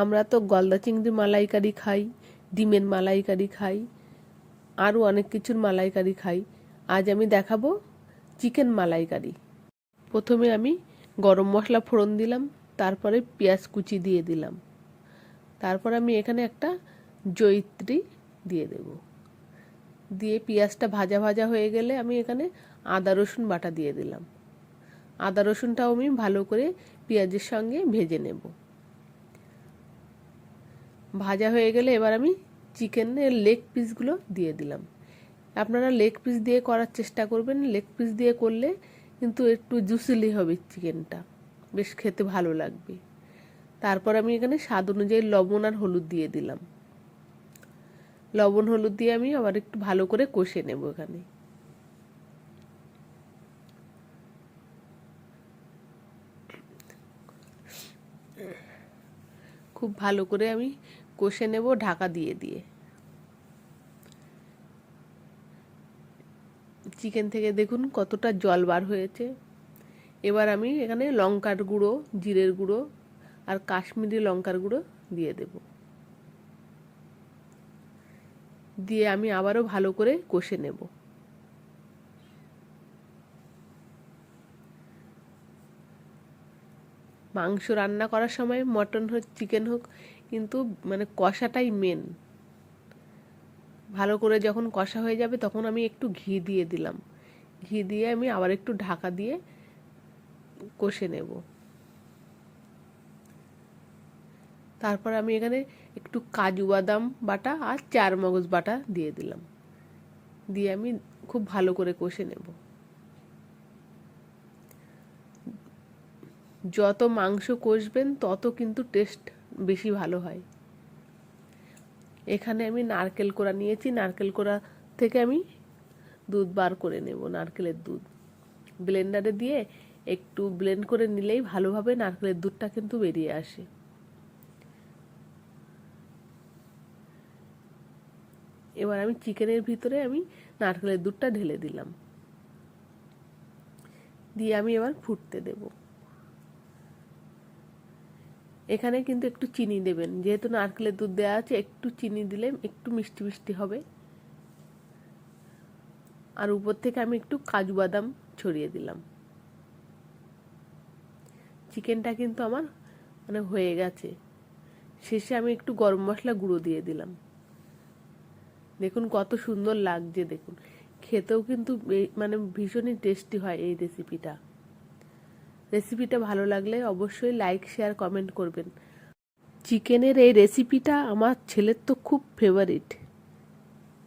আমরা তো গলদা চিংড়ির মালাইকারি খাই, ডিমের মালাইকারি খাই, আরও অনেক কিছুর মালাইকারি খাই। আজ আমি দেখাবো চিকেন মালাইকারি। প্রথমে আমি গরম মশলা ফোড়ন দিলাম, তারপরে পেঁয়াজ কুচি দিয়ে দিলাম। তারপর আমি এখানে একটা জয়িত্রী দিয়ে দেব। দিয়ে পেঁয়াজটা ভাজা ভাজা হয়ে গেলে আমি এখানে আদা রসুন বাটা দিয়ে দিলাম। আদা রসুনটাও আমি ভালো করে পেঁয়াজের সঙ্গে ভেজে নেব। ভাজা হয়ে গেলে এবার আমি চিকেনের লেগ পিসগুলো দিয়ে দিলাম। আপনারা লেগ পিস দিয়ে করার চেষ্টা করবেন। লেগ পিস দিয়ে করলে কিন্তু একটু জুসিলি হবে চিকেনটা বেশ খেতে ভালো লাগবে। তারপর আমি এখানে স্বাদ অনুযায়ী লবণ আর হলুদ দিয়ে দিলাম। লবণ হলুদ দিয়ে আমি আবার একটু ভালো করে কষে নেব এখানে। খুব ভালো করে আমি কষে নেব ঢাকা দিয়ে দিয়ে। চিকেন থেকে দেখুন কতটা জল বার হয়েছে। এবার আমি এখানে লঙ্কার গুঁড়ো, জিরের গুঁড়ো আর কাশ্মীরি লঙ্কার গুঁড়ো দিয়ে দেব। দিয়ে আমি আবারও ভালো করে কষে নেব। মাংস রান্না করার সময় মটন হোক, চিকেন হোক কিন্তু মানে কষাটাই মেন ভালো করে যখন কষা হয়ে যাবে তখন আমি একটু ঘি দিয়ে দিলাম। ঘি দিয়ে আমি আবার একটু ঢাকা দিয়ে কষে নেব। তারপর আমি এখানে একটু কাজু বাদাম বাটা আর চার মগজ বাটা দিয়ে দিলাম। দিয়ে আমি খুব ভালো করে কষে নেব। যত মাংস কষবেন তত কিন্তু টেস্ট বেশি ভালো হয়। এখানে আমি নারকেল কোড়া নিয়েছি, নারকেল কোড়া থেকে আমি দুধ বার করে নেব, নারকেলের দুধ। ব্লেন্ডারে দিয়ে একটু ব্লেন্ড করে নিলেই ভালোভাবে নারকেলের দুধটা কিন্তু বেরিয়ে আসে। এবার আমি চিকেনের ভিতরে আমি নারকেলের দুধটা ঢেলে দিলাম। দিয়ে আমি এবার ফুটতে দেব। এখানে কিন্তু একটু চিনি দেবেন। যেহেতু নারকেলের দুধ দেওয়া আছে, একটু চিনি দিলে একটু মিষ্টি মিষ্টি হবে। আর উপর থেকে আমি একটু কাজু বাদাম ছড়িয়ে দিলাম। চিকেনটা কিন্তু আমার মানে হয়ে গেছে। শেষে আমি একটু গরম মশলা গুঁড়ো দিয়ে দিলাম। দেখুন কত সুন্দর লাগছে, দেখুন। খেতেও কিন্তু মানে ভীষণই টেস্টি হয় এই রেসিপিটা রেসিপিটা ভালো লাগলে অবশ্যই লাইক শেয়ার কমেন্ট করবেন। চিকেনের এই রেসিপিটা আমার ছেলের তো খুব ফেভারিট